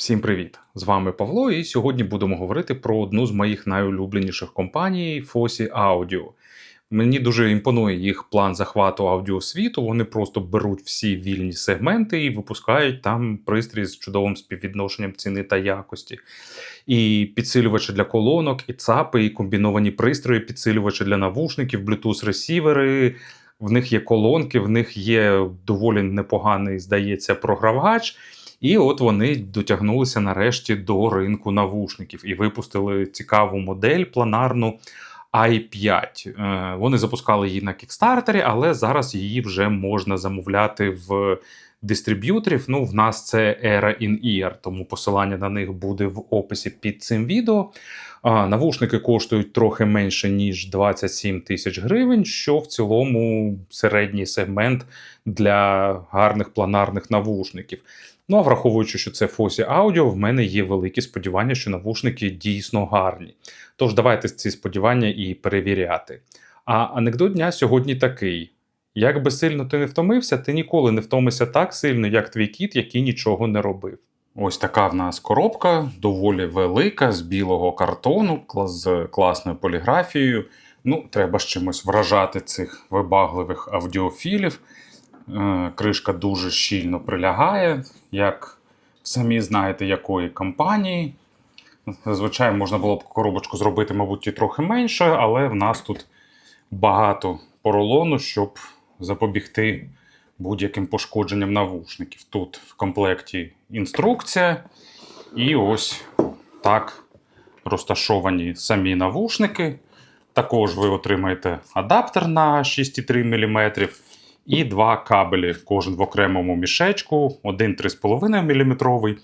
Всім привіт! З вами Павло, і сьогодні будемо говорити про одну з моїх найулюбленіших компаній Fosi Audio. Мені дуже імпонує їх план захвату аудіосвіту. Вони просто беруть всі вільні сегменти і випускають там пристрій з чудовим співвідношенням ціни та якості. І підсилювачі для колонок, і ЦАПи, і комбіновані пристрої, підсилювачі для навушників, Bluetooth ресівери. В них є колонки, в них є доволі непоганий, здається, програвач. І от вони дотягнулися нарешті до ринку навушників і випустили цікаву модель планарну i5. Е, Вони запускали її на кікстартері, але зараз її вже можна замовляти в дистриб'юторів. Ну, в нас це Era in Ear, тому посилання на них буде в описі під цим відео. А, Навушники коштують трохи менше, ніж 27 тисяч гривень, що в цілому середній сегмент для гарних планарних навушників. Ну а враховуючи, що це Fosi Audio, в мене є великі сподівання, що навушники дійсно гарні. Тож давайте ці сподівання і перевіряти. А анекдот дня сьогодні такий: як би сильно ти не втомився, ти ніколи не втомишся так сильно, як твій кіт, який нічого не робив. Ось така в нас коробка, доволі велика, з білого картону, з класною поліграфією. Ну, треба з чимось вражати цих вибагливих аудіофілів. Е, Кришка дуже щільно прилягає, як самі знаєте, якої компанії. Зазвичай можна було б коробочку зробити, мабуть, і трохи менше, але в нас тут багато поролону, щоб запобігти будь-яким пошкодженням навушників. Тут в комплекті інструкція, і ось так розташовані самі навушники. Також ви отримаєте адаптер на 6,3 мм і два кабелі, кожен в окремому мішечку, один 3,5 мм,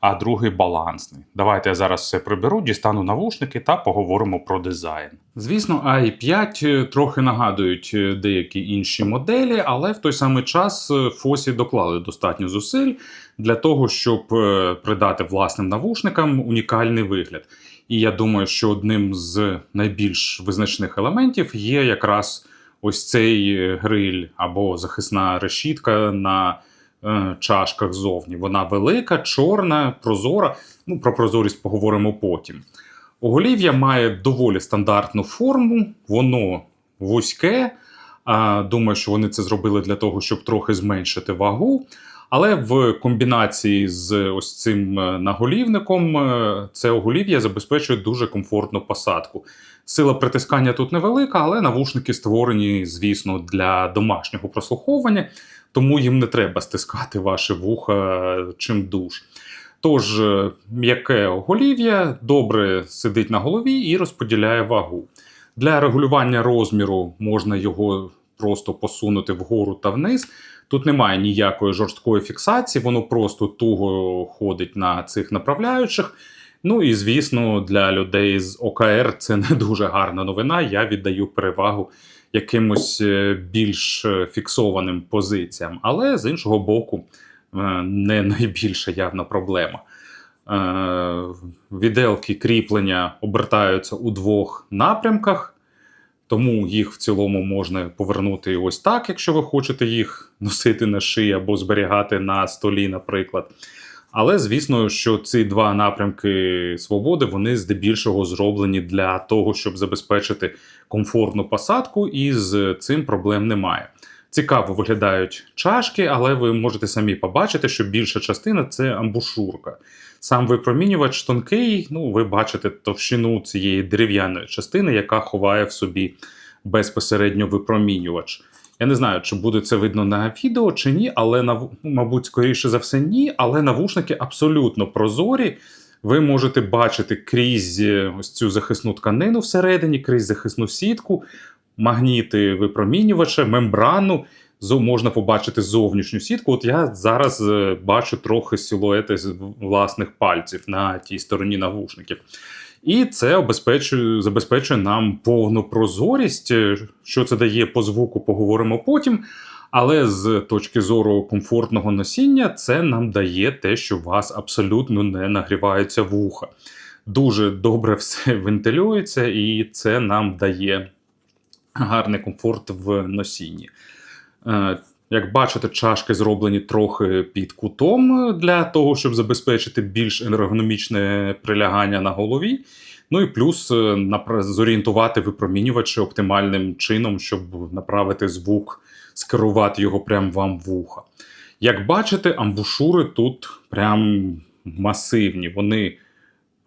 а другий балансний. Давайте я зараз все приберу, дістану навушники та поговоримо про дизайн. Звісно, i5 трохи нагадують е, деякі інші моделі, але в той самий час е, Фосі доклали достатньо зусиль для того, щоб е, придати власним навушникам унікальний вигляд. І я думаю, що одним з найбільш визначних елементів є якраз ось цей е, гриль або захисна решітка на е, чашках зовні. Вона велика, чорна, прозора. Ну, про прозорість поговоримо потім. Оголів'я має доволі стандартну форму, воно вузьке. А, думаю, що вони це зробили для того, щоб трохи зменшити вагу. Але в комбінації з ось цим е, наголівником е, це оголів'я забезпечує дуже комфортну посадку. Сила притискання тут невелика, але навушники створені, звісно, для домашнього прослуховування, тому їм не треба стискати ваші вуха чим душ. Тож, е, м'яке оголів'я добре сидить на голові і розподіляє вагу. Для регулювання розміру можна його просто посунути вгору та вниз. Тут немає ніякої жорсткої фіксації, воно просто туго ходить на цих направляючих. Ну і звісно, для людей з ОКР це не дуже гарна новина. Я віддаю перевагу якимось е, більш е, фіксованим позиціям. Але з іншого боку, е, не найбільша явна проблема. Віделки кріплення обертаються у двох напрямках, тому їх в цілому можна повернути ось так, якщо ви хочете їх носити на шиї або зберігати на столі, наприклад. Але звісно, що ці два напрямки свободи вони здебільшого зроблені для того, щоб забезпечити комфортну посадку, і з цим проблем немає. Цікаво виглядають чашки, але ви можете самі побачити, що більша частина це амбушурка. Сам випромінювач тонкий, ну ви бачите товщину цієї дерев'яної частини, яка ховає в собі безпосередньо випромінювач. Я не знаю, чи буде це видно на відео чи ні, але нав- ну, мабуть, скоріше за все, ні. Але навушники абсолютно прозорі. Ви можете бачити крізь е, ось цю захисну тканину всередині, крізь захисну сітку, магніти випромінювача, мембрану. Можна побачити зовнішню сітку. От я зараз е, бачу трохи силуети з власних пальців на тій стороні навушників. І це обезпечує, забезпечує нам повну прозорість. Е, Що це дає по звуку, поговоримо потім. Але з точки зору комфортного носіння, це нам дає те, що у вас абсолютно не нагріваються вуха. Дуже добре все вентилюється, і це нам дає гарний комфорт в носінні. Як бачите, чашки зроблені трохи під кутом для того, щоб забезпечити більш ергономічне прилягання на голові. Ну і плюс е, зорієнтувати випромінювачі оптимальним чином, щоб направити звук, скерувати його прямо вам в вуха. Як бачите, амбушури тут прям масивні. Вони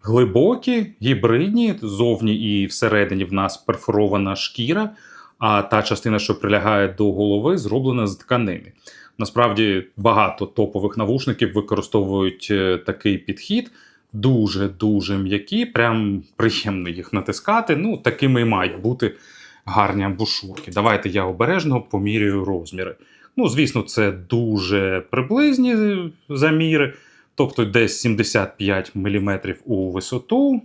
глибокі, гібридні, зовні і всередині в нас перфорована шкіра, а та частина, що прилягає до голови, зроблена з тканини. Насправді багато топових навушників використовують е, такий підхід. Дуже дуже м'які, прям приємно їх натискати. Ну, такими і мають бути гарні амбушурки. Давайте я обережно поміряю розміри. Ну, звісно, це дуже приблизні заміри, тобто десь 75 мм у висоту.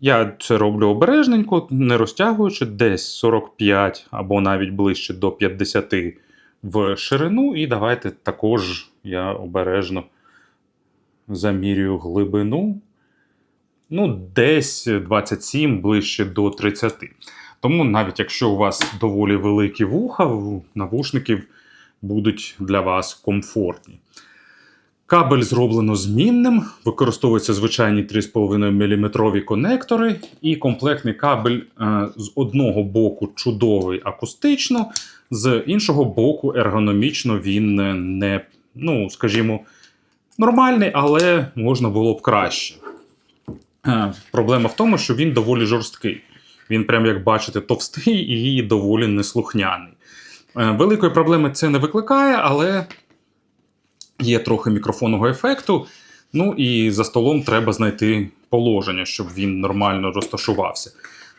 Я це роблю обережненько, не розтягуючи, десь 45 або навіть ближче до 50 в ширину. І давайте також я обережно замірюю глибину. Ну, десь 27, ближче до 30. Тому навіть якщо у вас доволі великі вуха, в- навушники будуть для вас комфортні. Кабель зроблено змінним, використовуються звичайні 3,5 мм конектори, і комплектний кабель е, з одного боку чудовий акустично, з іншого боку, ергономічно він не, ну, скажімо, нормальний, але можна було б краще. Е, Проблема в тому, що він доволі жорсткий. Він, прям як бачите, товстий і доволі неслухняний. Е, Великої проблеми це не викликає, але є трохи мікрофонного ефекту. Ну і за столом треба знайти положення, щоб він нормально розташувався.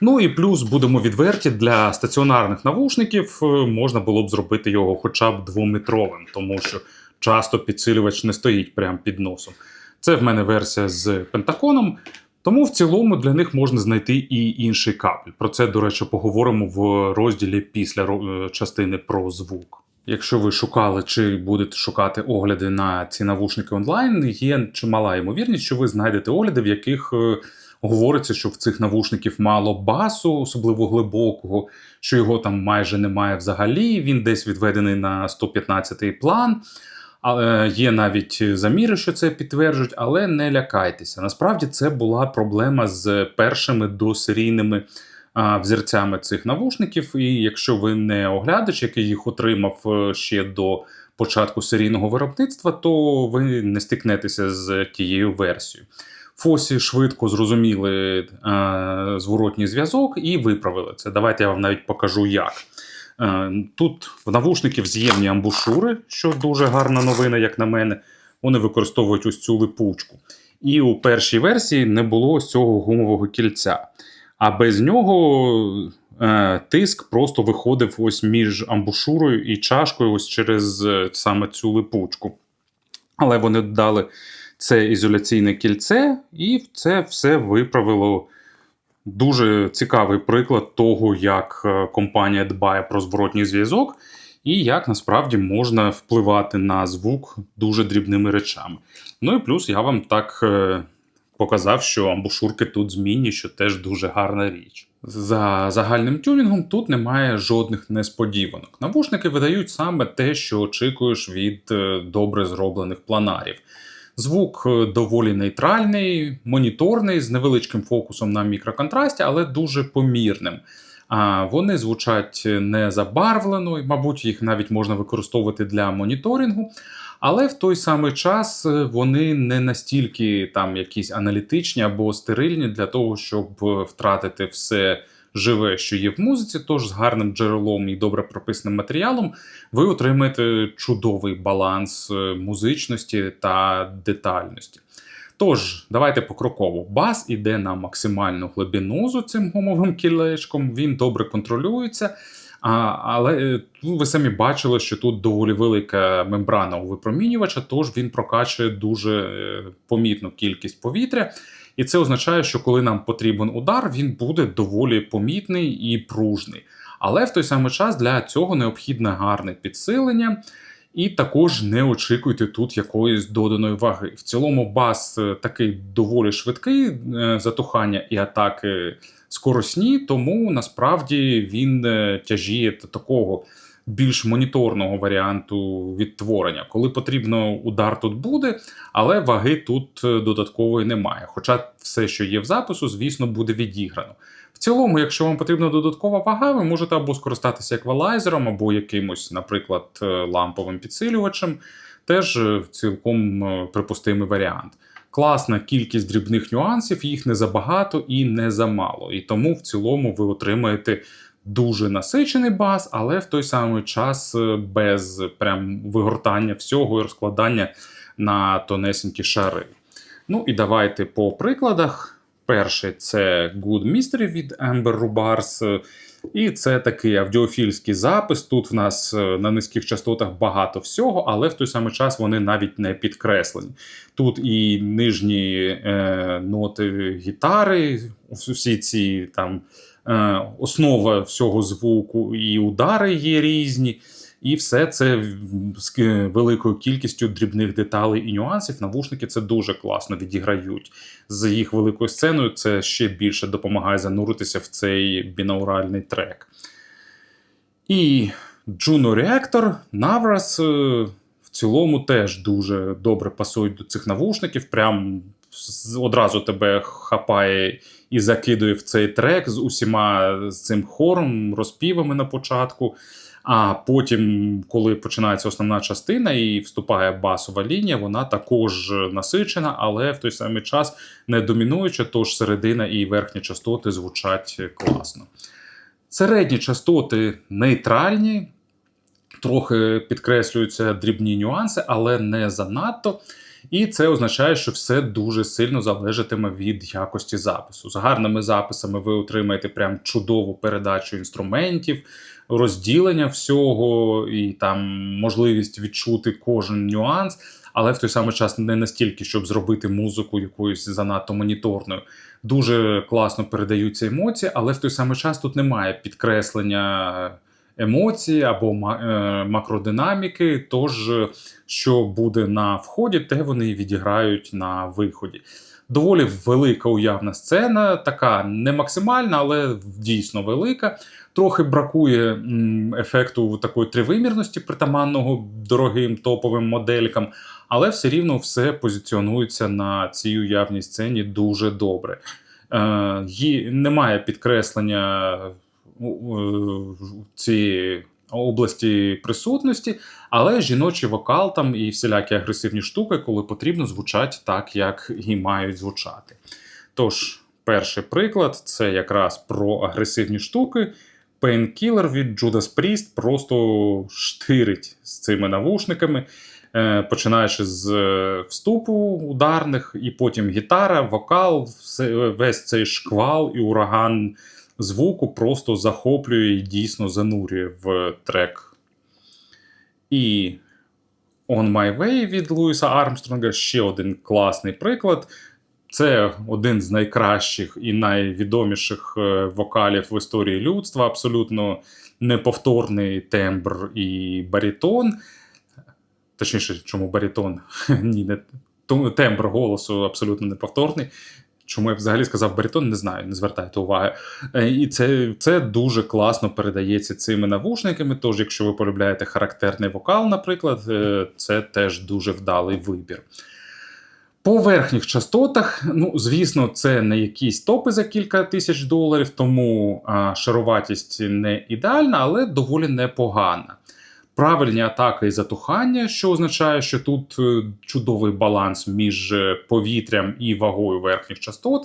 Ну і плюс будемо відверті, для стаціонарних навушників е, можна було б зробити його хоча б двометровим, тому що часто підсилювач не стоїть прямо під носом. Це в мене версія з пентаконом. Тому в цілому для них можна знайти і інший кабель. Про це, до речі, поговоримо в розділі після е, частини про звук. Якщо ви шукали чи будете шукати огляди на ці навушники онлайн, є чимала ймовірність, що ви знайдете огляди, в яких е, говориться, що в цих навушників мало басу, особливо глибокого, що його там майже немає взагалі. Він десь відведений на 115-й план. Але є навіть заміри, що це підтверджують, але не лякайтеся. Насправді це була проблема з першими досерійними а, взірцями цих навушників. І якщо ви не оглядач, який їх отримав е, ще до початку серійного виробництва, то ви не стикнетеся з тією версією. Фосі швидко зрозуміли е, зворотній зв'язок і виправили це. Давайте я вам навіть покажу як. Е, Тут в навушників з'ємні амбушури, що дуже гарна новина, як на мене. Вони використовують ось цю липучку. І у першій версії не було ось цього гумового кільця. А без нього е, тиск просто виходив ось між амбушурою і чашкою, ось через е, саме цю липучку. Але вони додали це ізоляційне кільце, і це все виправило дуже цікавий приклад того, як е, компанія дбає про зворотній зв'язок, і як насправді можна впливати на звук дуже дрібними речами. Ну і плюс я вам так е, показав, що амбушурки тут змінні, що теж дуже гарна річ. За загальним тюнінгом тут немає жодних несподіванок. Навушники видають саме те, що очікуєш від е, добре зроблених планарів. Звук е, доволі нейтральний, моніторний, з невеличким фокусом на мікроконтрасті, але дуже помірним. А вони звучать не забарвлено, і, мабуть, їх навіть можна використовувати для моніторингу. Але в той самий час е, вони не настільки там якісь аналітичні або стерильні для того, щоб е, втратити все живе, що є в музиці. Тож з гарним джерелом і добре прописаним матеріалом ви отримаєте чудовий баланс е, музичності та детальності. Тож, давайте покроково. Бас іде на максимальну глибину з цим гумовим кілечком, він добре контролюється. А, але е, ну, ви самі бачили, що тут доволі велика мембрана у випромінювача, тож він прокачує дуже е, помітну кількість повітря. І це означає, що коли нам потрібен удар, він буде доволі помітний і пружний. Але в той самий час для цього необхідне гарне підсилення. І також не очікуйте тут якоїсь доданої ваги. В цілому бас е, такий доволі швидкий, е, затухання і атаки скоросні, тому насправді він е, тяжіє та- такого більш моніторного варіанту відтворення. Коли потрібно, удар тут буде, але ваги тут додаткової немає. Хоча все, що є в запису, звісно, буде відіграно. Цілому, якщо вам потрібна додаткова вага, ви можете або скористатися еквалайзером, або якимось, наприклад, е, ламповим підсилювачем. Теж е, цілком е, припустимий варіант. Класна кількість дрібних нюансів, їх не забагато і не замало. І тому в цілому ви отримаєте дуже насичений бас, але в той самий час без прям вигортання всього і розкладання на тонесенькі шари. Ну і давайте по прикладах. Перший це Good Mystery від Amber Rubars. І це такий аудіофільський запис. Тут в нас е, на низьких частотах багато всього, але в той самий час вони навіть не підкреслені. Тут і нижні е, ноти гітари, всі ці там е, основа всього звуку, і удари є різні. І все це з великою кількістю дрібних деталей і нюансів. Навушники це дуже класно відіграють. З їх великою сценою це ще більше допомагає зануритися в цей бінауральний трек. І Juno Reactor Navras е, в цілому теж дуже добре пасують до цих навушників. Прям одразу тебе хапає і закидує в цей трек з усіма з цим хором, розпівами на початку. А потім, коли починається основна частина і вступає басова лінія, вона також насичена, але в той самий час не домінуюча, тож середина і верхні частоти звучать класно. Середні частоти нейтральні, трохи підкреслюються дрібні нюанси, але не занадто. І це означає, що все дуже сильно залежатиме від якості запису. З гарними записами ви отримаєте прям чудову передачу інструментів, розділення всього і там можливість відчути кожен нюанс, але в той самий час не настільки, щоб зробити музику якоюсь занадто моніторною. Дуже класно передаються емоції, але в той самий час тут немає підкреслення. Емоції або е, макродинаміки, тож що буде на вході, те вони відіграють на виході. Доволі велика уявна сцена, така не максимальна, але дійсно велика. Трохи бракує м, ефекту такої тривимірності, притаманного дорогим топовим моделькам, але все рівно все позиціонується на цій уявній сцені дуже добре. Е, Немає підкреслення е, цієї області присутності, але жіночий вокал там і всілякі агресивні штуки, коли потрібно, звучать так, як і мають звучати. Тож, перший приклад це якраз про агресивні штуки. Painkiller від Judas Priest просто штирить з цими навушниками, е, починаючи з е, вступу ударних, і потім гітара, вокал, весь цей шквал і ураган звуку просто захоплює і дійсно занурює в трек. І On My Way від Луїса Армстронга ще один класний приклад. Це один з найкращих і найвідоміших е, вокалів в історії людства. Абсолютно неповторний тембр і барітон. Точніше, чому барітон? Ні, не тембр голосу абсолютно неповторний. Чому я взагалі сказав баритон, не знаю, не звертайте уваги. Е, і це це дуже класно передається цими навушниками. Тож, якщо ви полюбляєте характерний вокал, наприклад, е, це теж дуже вдалий вибір. По верхніх частотах, ну, звісно, це не якісь топи за кілька тисяч доларів, тому шаруватість не ідеальна, але доволі непогана правильні атаки і затухання, що означає, що тут е, чудовий баланс між е, повітрям і вагою верхніх частот.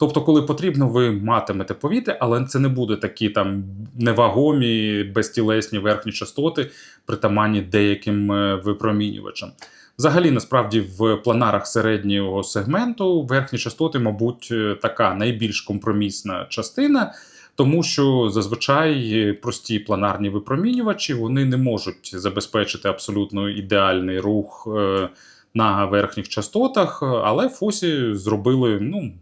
Тобто, коли потрібно, ви матимете повітря, але це не буде такі там невагомі, безтілесні верхні частоти, притаманні деяким е, випромінювачам. Взагалі, насправді, в планарах середнього сегменту верхні частоти, мабуть, така найбільш компромісна частина тому що зазвичай прості планарні випромінювачі вони не можуть забезпечити абсолютно ідеальний рух е, на верхніх частотах, але Фосі зробили ну.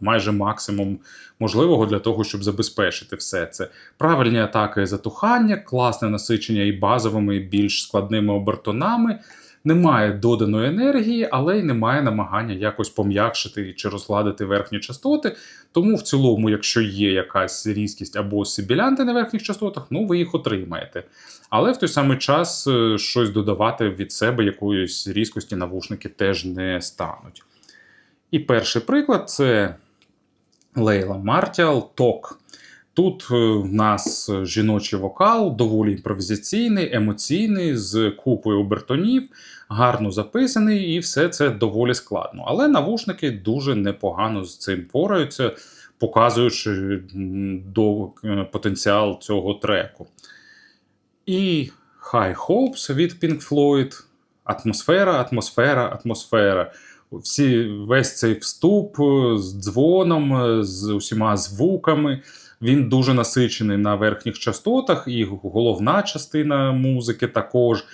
Майже максимум можливого для того, щоб забезпечити все це. Правильні атаки затухання, класне насичення і базовими, і більш складними обертонами. Немає доданої енергії, але й немає намагання якось пом'якшити чи розгладити верхні частоти. Тому в цілому, якщо є якась різкість або сибілянти на верхніх частотах, ну ви їх отримаєте. Але в той самий час е, щось додавати від себе якоїсь різкості навушники теж не стануть. І перший приклад це Лейла Мартіал Ток. Тут е, в нас жіночий вокал, доволі імпровізаційний, емоційний, з купою обертонів, гарно записаний, і все це доволі складно. Але навушники дуже непогано з цим пораються, показуючи е, потенціал цього треку. І High Hopes від Pink Floyd. Атмосфера, атмосфера, атмосфера. Всі, Весь цей вступ е, з дзвоном, е, з усіма звуками. Він дуже насичений на верхніх частотах, і головна частина музики також.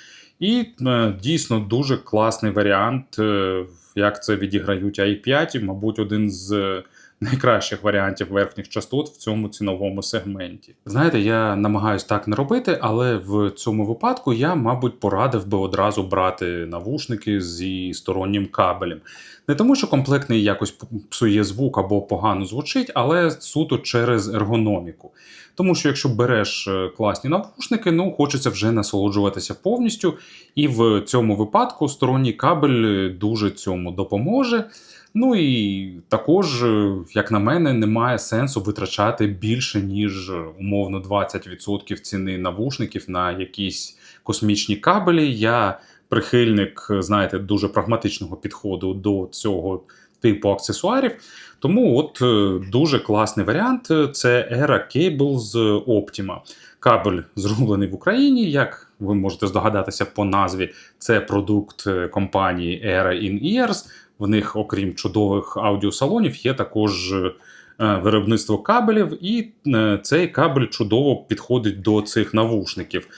І е, дійсно дуже класний варіант, е, як це відіграють i5, мабуть, один з е, найкращих варіантів верхніх частот в цьому ціновому сегменті. Знаєте, я намагаюсь так не робити, але в цьому випадку я, мабуть, порадив би одразу брати навушники зі стороннім кабелем. Не тому, що комплектний якось псує звук або погано звучить, але суто через ергономіку. Тому що якщо береш е, класні навушники, ну хочеться вже насолоджуватися повністю. І в цьому випадку сторонній кабель дуже цьому допоможе. Ну і також, е, як на мене, немає сенсу витрачати більше, ніж е, умовно 20% ціни навушників на якісь космічні кабелі. Я прихильник, знаєте, дуже прагматичного підходу до цього типу аксесуарів. Тому от е, дуже класний варіант це Era Cables Optima. Кабель зроблений в Україні. Як ви можете здогадатися по назві, це продукт компанії Era In Ears. В них, окрім чудових аудіосалонів, є також е, виробництво кабелів, і е, цей кабель чудово підходить до цих навушників.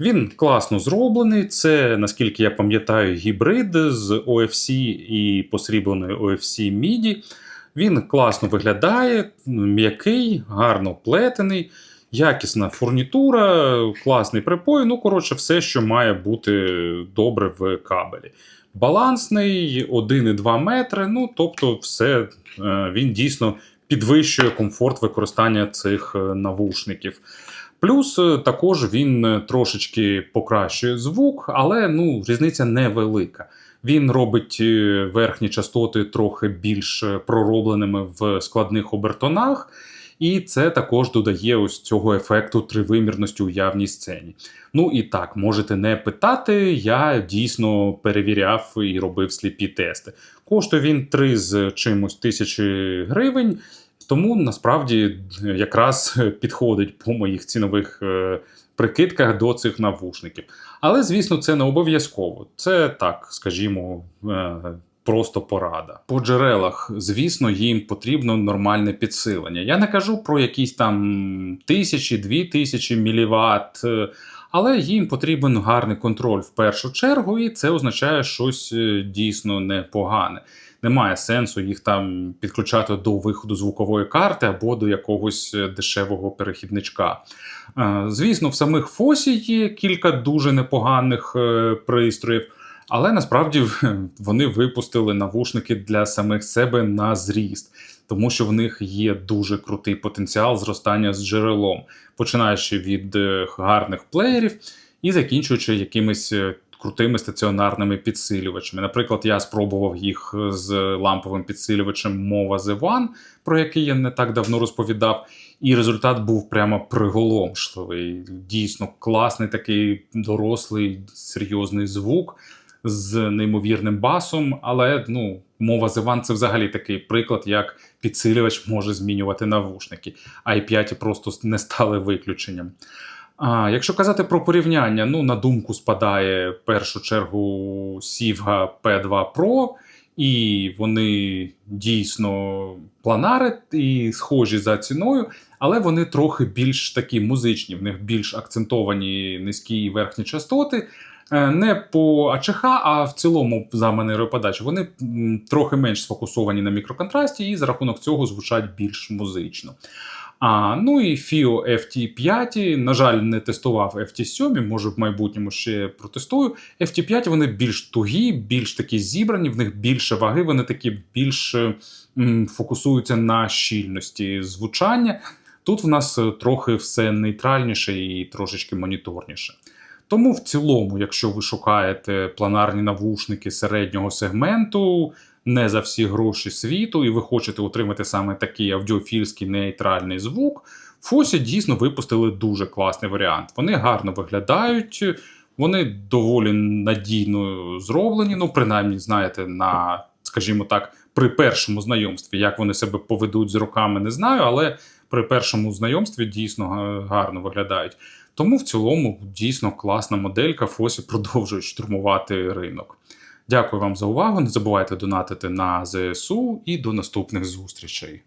Він класно зроблений. Це, наскільки я пам'ятаю, гібрид з OFC і посрібленої OFC MIDI. Він класно виглядає, м'який, гарно плетений, якісна фурнітура, класний припой. Ну, коротше, все, що має бути добре в кабелі. Балансний, 1,2 метри. Ну, тобто, все е, він дійсно підвищує комфорт використання цих е, навушників. Плюс е, також він трошечки покращує звук, але ну, різниця невелика. Він робить верхні частоти трохи більш проробленими в складних обертонах. І це також додає ось цього ефекту тривимірності у явній сцені. Ну і так, можете не питати, я дійсно перевіряв і робив сліпі тести. Коштує він 3 з чимось тисячі гривень, тому насправді якраз підходить по моїх цінових е, прикидках до цих навушників. Але, звісно, це не обов'язково. Це так, скажімо. Просто порада. По джерелах, звісно, їм потрібно нормальне підсилення. Я не кажу про якісь там тисячі, дві тисячі міліват, е, але їм потрібен гарний контроль в першу чергу, і це означає щось е, дійсно непогане. Немає сенсу їх там підключати до виходу звукової карти або до якогось е, дешевого перехідничка. Звісно, в самих Фосі є кілька дуже непоганих пристроїв. Але насправді вони випустили навушники для самих себе на зріст, тому що в них є дуже крутий потенціал зростання з джерелом, починаючи від е, гарних плеєрів і закінчуючи якимись е, крутими стаціонарними підсилювачами. Наприклад, я спробував їх з ламповим підсилювачем Mova The One, про який я не так давно розповідав. І результат був прямо приголомшливий. Дійсно класний такий дорослий серйозний звук з неймовірним басом, але ну, мова з це взагалі такий приклад, як підсилювач може змінювати навушники. i5 просто не стали виключенням. А, Якщо казати про порівняння, ну на думку спадає в першу чергу Sivga P2 Pro, і вони дійсно планари і схожі за ціною, але вони трохи більш такі музичні, в них більш акцентовані низькі і верхні частоти. Е, не по АЧХ, а в цілому за манерою подачі, вони трохи менш сфокусовані на мікроконтрасті і за рахунок цього звучать більш музично. А, ну і FIO FT5, на жаль, не тестував FT7, може в майбутньому ще протестую. FT5 вони більш тугі, більш такі зібрані, в них більше ваги, вони такі більш м, фокусуються на щільності звучання. Тут в нас е, трохи все нейтральніше і трошечки моніторніше. Тому в цілому, якщо ви шукаєте планарні навушники середнього сегменту, не за всі гроші світу, і ви хочете отримати саме такий аудіофільський нейтральний звук, Фосі дійсно випустили дуже класний варіант. Вони гарно виглядають, вони доволі надійно зроблені. Ну, принаймні, знаєте, на, скажімо так, при першому знайомстві, як вони себе поведуть з руками, не знаю, але при першому знайомстві дійсно гарно виглядають. Тому в цілому дійсно класна моделька. Фосі продовжують штурмувати ринок. Дякую вам за увагу. Не забувайте донатити на ЗСУ і до наступних зустрічей.